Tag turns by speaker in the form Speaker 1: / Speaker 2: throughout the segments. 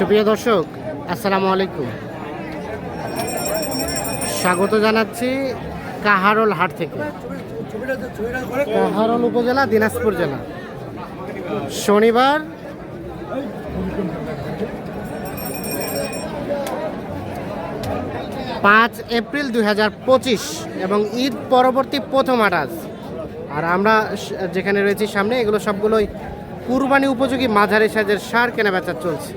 Speaker 1: সুপ্রিয় দর্শক, আসসালামু আলাইকুম। স্বাগত জানাচ্ছি কাহারল হাট থেকে। কাহারল উপজেলা, দিনাজপুর জেলা। শনিবার পাঁচ এপ্রিল দুই হাজার পঁচিশ এবং ঈদ পরবর্তী প্রথম হাট আজ। আর আমরা যেখানে রয়েছি সামনে, এগুলো সবগুলোই কুরবানি উপযোগী মাঝারি সাইজের সার কেনাবেচা চলছে।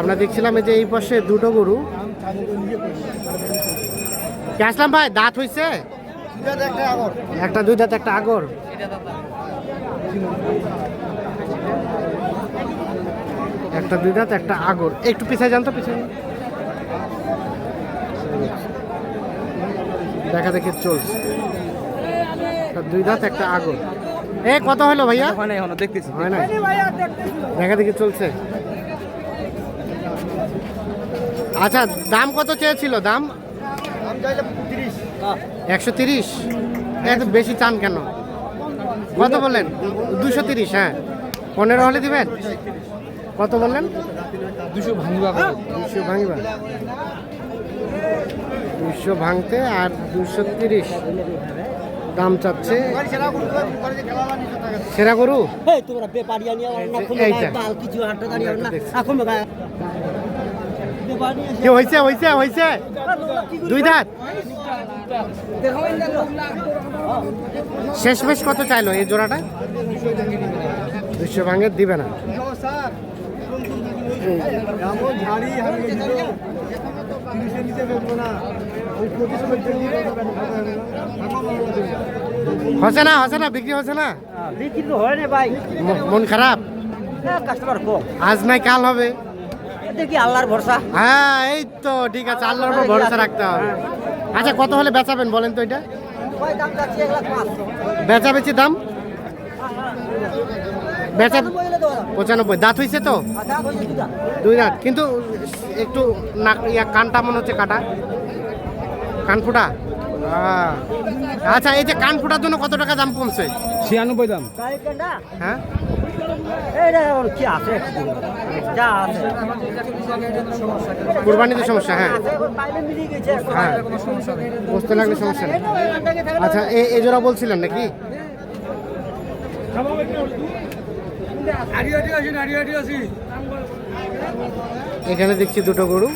Speaker 1: আমরা দেখছিলাম এই যে এই পাশে দুটো গরু। আসলাম ভাই দাঁত হইছে? একটা দুই দাঁত একটা আগর। একটা দুই দাঁত একটা আগর। একটু পিছায় যান তো পিছায় দেখা দেখি চলছে। দুই দাঁত একটা আগর। এ কত হলো ভাইয়া?
Speaker 2: হয় না দেখতেছি।
Speaker 1: হয় না দেখা দেখি চলছে। আচ্ছা দাম কত চেয়েছিল? দাম? একশো তিরিশ? এত বেশি চান কেন? কত বললেন? দুশো তিরিশ হ্যাঁ। পনেরো হলে দিবেন? কত বললেন?
Speaker 2: দুশো ভাঙবা
Speaker 1: দুশো ভাঙবা। দুশো ভাঙতে আর দুশো তিরিশ। দাম চাচ্ছে সেরা গরু? এইটা। কি হয়েছে হয়েছে হয়েছে দুই দাঁত। শেষমেশ কত চাইলো এই জোড়াটা? দুশো ভাঙে দিবে না। হচ্ছে না হচ্ছে না বিক্রি হচ্ছে না?
Speaker 3: বিক্রি তো হয় না ভাই।
Speaker 1: মন খারাপ?
Speaker 3: কাস্টমার
Speaker 1: আজ নাই কাল হবে।
Speaker 3: দেখি আল্লাহর ভরসা?
Speaker 1: হ্যাঁ এই তো ঠিক আছে আল্লাহর উপর ভরসা রাখতে হবে। আচ্ছা কত হলে বেচাবেন বলেন তো এটা?
Speaker 3: ওই দাম
Speaker 1: বেচা বেচি দাম? বেচা পঁচানব্বই। দাঁত হয়েছে তো? দুই দাঁত। কিন্তু একটু নাক ইয়া কানটা মনে হচ্ছে কাটা। কান ফুটা আহ। আচ্ছা এই যে কান ফুটার জন্য কত টাকা দাম কমছে?
Speaker 2: ছিয়ানব্বই দাম।
Speaker 1: হ্যাঁ?
Speaker 3: এইটা এখন কি আছে? যা আছে।
Speaker 1: কুরবানিতে সমস্যা হ্যাঁ। হ্যাঁ বুঝতে লাগলে সমস্যা নেই। আচ্ছা এ জোড়া বলছিলেন নাকি? এখানে দেখছি দুটো গরু।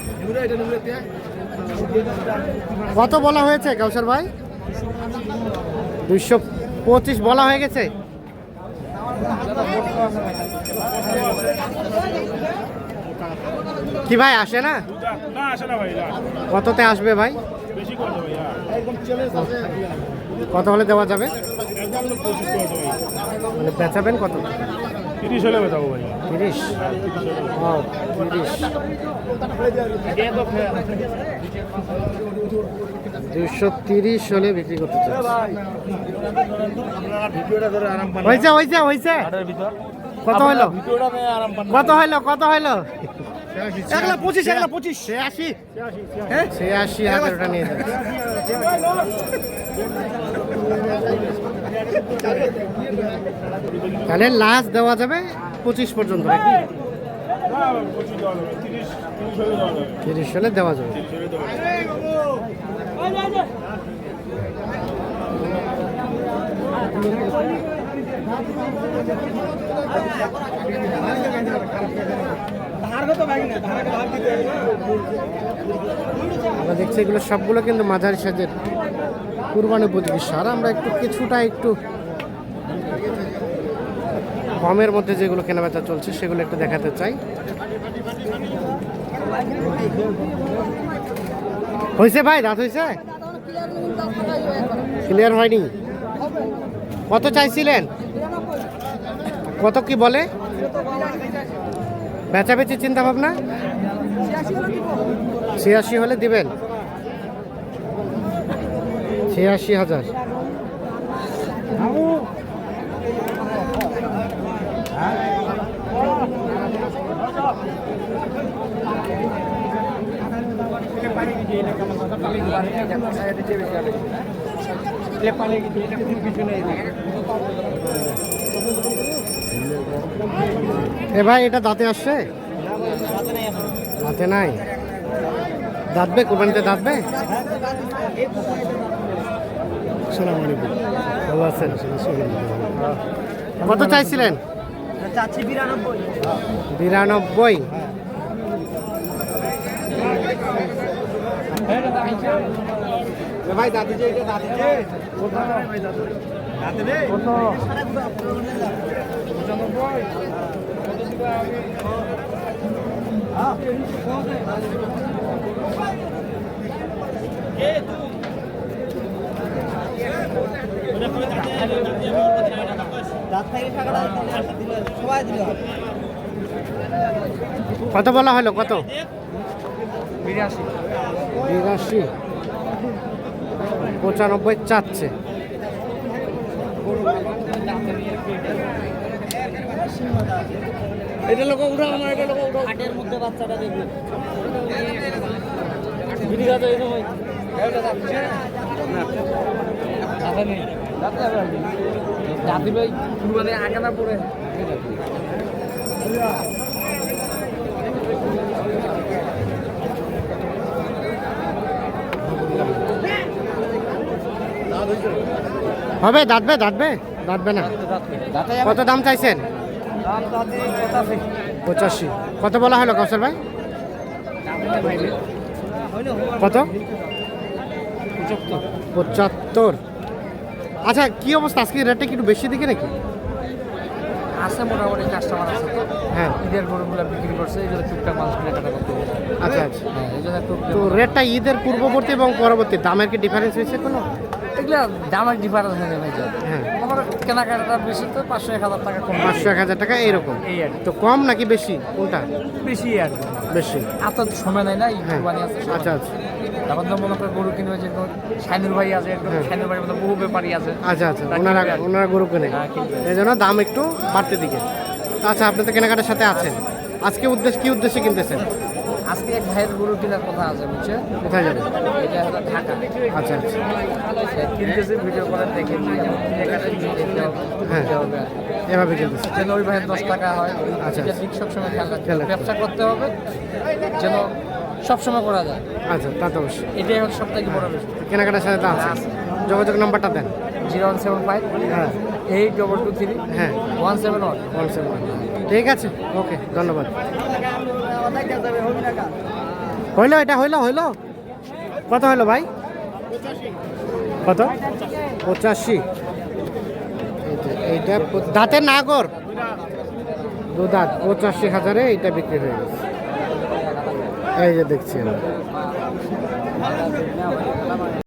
Speaker 1: কত বলা হয়েছে কাউসার ভাই? দুইশো পঁচিশ বলা হয়ে গেছে? কি ভাই আসে না? কততে আসবে ভাই? কত হলে দেওয়া যাবে? মানে বেচাবেন কত?
Speaker 4: তিরিশ হলে বেচাবো ভাই।
Speaker 1: তিরিশ? তিরিশ। দুশো তিরিশ হলে বিক্রি করতে চাই হয়েছে হয়েছে হয়েছে কত হলো? কত হলো কত হলো?
Speaker 2: এক পঁচিশ এক লাখ পঁচিশ।
Speaker 1: ছিয়াশি ছিয়াশি হাজার নিয়ে যাবে তাহলে লাস্ট দেওয়া যাবে পঁচিশ পর্যন্ত নাকি?
Speaker 4: না তিরিশ হলে দেওয়া যাবে
Speaker 1: হলে দেওয়া যাবে
Speaker 4: তিরিশ হলে দেওয়া যাবে।
Speaker 1: আমরা দেখছি এগুলো সবগুলো কিন্তু মাঝারি সাজের কুরবানি উপযোগী সার। আমরা একটু কিছুটা একটু কমের মধ্যে যেগুলো কেনাবেচা চলছে সেগুলো একটু দেখাতে চাই। হয়েছে ভাই দাঁত হয়েছে ক্লিয়ার হয়নি। কত চাইছিলেন? কত কি বলে? বেচাবেচি চিন্তা ভাবনা ছিয়াশি হলে দিবেন? ছিয়াশি হাজার। এ ভাই এটা দাঁতে আসছে? হাতে নাই? দাঁতবে? কোরবানিতে দাঁতবে?
Speaker 2: সালাম আলাইকুম
Speaker 1: ভালো আছেন? কত চাইছিলেন?
Speaker 3: বিরানব্বই।
Speaker 2: ভাই দাদি যে এটা দাদি যে।
Speaker 3: দিল
Speaker 1: কত বলা হলো কত?
Speaker 2: বিরাশি।
Speaker 1: বিরাশি। পঁচানব্বই চাচ্ছে।
Speaker 2: এটা লোক উঠা আমার এটা লোক উঠা
Speaker 3: হাটের মধ্যে বাচ্চাটা দেখবে।
Speaker 2: বিড়ি গাছ এই সময়। দাদি ভাই কুরবানি আগে না পড়ে
Speaker 1: হবে দাঁতবে দাঁতবে দাঁতবে না। কত দাম চাইছেন?
Speaker 3: পঁচাশি।
Speaker 1: কত বলা হলো কৌশল ভাই? কত? পঁচাত্তর। আচ্ছা কি অবস্থা? আজকে রেটটা একটু বেশি দিকে নাকি?
Speaker 2: আছে মোটামুটি কাস্টমার আছে
Speaker 1: হ্যাঁ।
Speaker 2: ঈদের গরুগুলো বিক্রি করছে এই জন্য টুকটাক মানুষ কেনাকাটা করতে
Speaker 1: আচ্ছা আচ্ছা
Speaker 2: হ্যাঁ এই জন্য
Speaker 1: তো রেটটা ঈদের পূর্ববর্তী এবং পরবর্তী দামের কি ডিফারেন্স হয়েছে কোনো?
Speaker 2: এগুলা দামের ডিফারেন্স হয়ে যাবে
Speaker 1: হ্যাঁ।
Speaker 2: কেনাকাটা বেশি তো পাঁচশো এক হাজার টাকা কম।
Speaker 1: পাঁচশো এক হাজার টাকা এইরকম?
Speaker 2: এই আর
Speaker 1: তো কম নাকি বেশি? কোনটা?
Speaker 2: বেশি আর
Speaker 1: বেশি।
Speaker 2: আর তো সময় নাই না
Speaker 1: হ্যাঁ।
Speaker 2: আছে
Speaker 1: আচ্ছা আচ্ছা।
Speaker 2: তখন তো মনে করে গরু কিনবে যে সাইনুর ভাই আছে
Speaker 1: হ্যাঁ।
Speaker 2: সাইনুর ভাইয়ের মতো বহু ব্যাপারী আছে।
Speaker 1: আচ্ছা আচ্ছা। ওনারা। ওনারা গরু কেনে।
Speaker 2: হ্যাঁ,
Speaker 1: এই জন্য দাম একটু বাড়তে দিকে। আচ্ছা আপনি তো কেনাকাটার সাথে আছেন। আজকে উদ্দেশ্য কি উদ্দেশ্যে কিনতেছেন?
Speaker 2: আজকে এক ভাইয়ের গরু কেনার কথা আছে বুঝছে?
Speaker 1: কোথায় যাবেন
Speaker 2: এটা হলো ঢাকা।
Speaker 1: আচ্ছা আচ্ছা।
Speaker 2: কিনতেছে ভিডিও করে দেখে
Speaker 1: হ্যাঁ। এভাবে কিনতেছেন
Speaker 2: যেন ওই ভাইয়ের দশ টাকা হয়
Speaker 1: আচ্ছা।
Speaker 2: এটা দিক সবসময় খেয়াল রাখতে ব্যবসা করতে হবে যেন সবসময় করা যায়।
Speaker 1: আচ্ছা তা তো অবশ্যই।
Speaker 2: এটাই হচ্ছে সব থেকে বড় বিষয়।
Speaker 1: কেনাকাটার সাথে তো আছে। যোগাযোগ নাম্বারটা দেন।
Speaker 2: জিরো ওয়ান সেভেন ফাইভ
Speaker 1: হ্যাঁ।
Speaker 2: এইট ডবল টু থ্রি
Speaker 1: হ্যাঁ।
Speaker 2: One seven one.
Speaker 1: One seven one. ঠিক আছে। ওকে ধন্যবাদ। হইল এটা হইল হইল? কত হইল ভাই? কত? পঁচাশি। এইটা- দাঁতের নাগর। দু দাঁত পঁচাশি হাজারে এইটা বিক্রি হয়ে গেছে। এই যে দেখছি আমরা।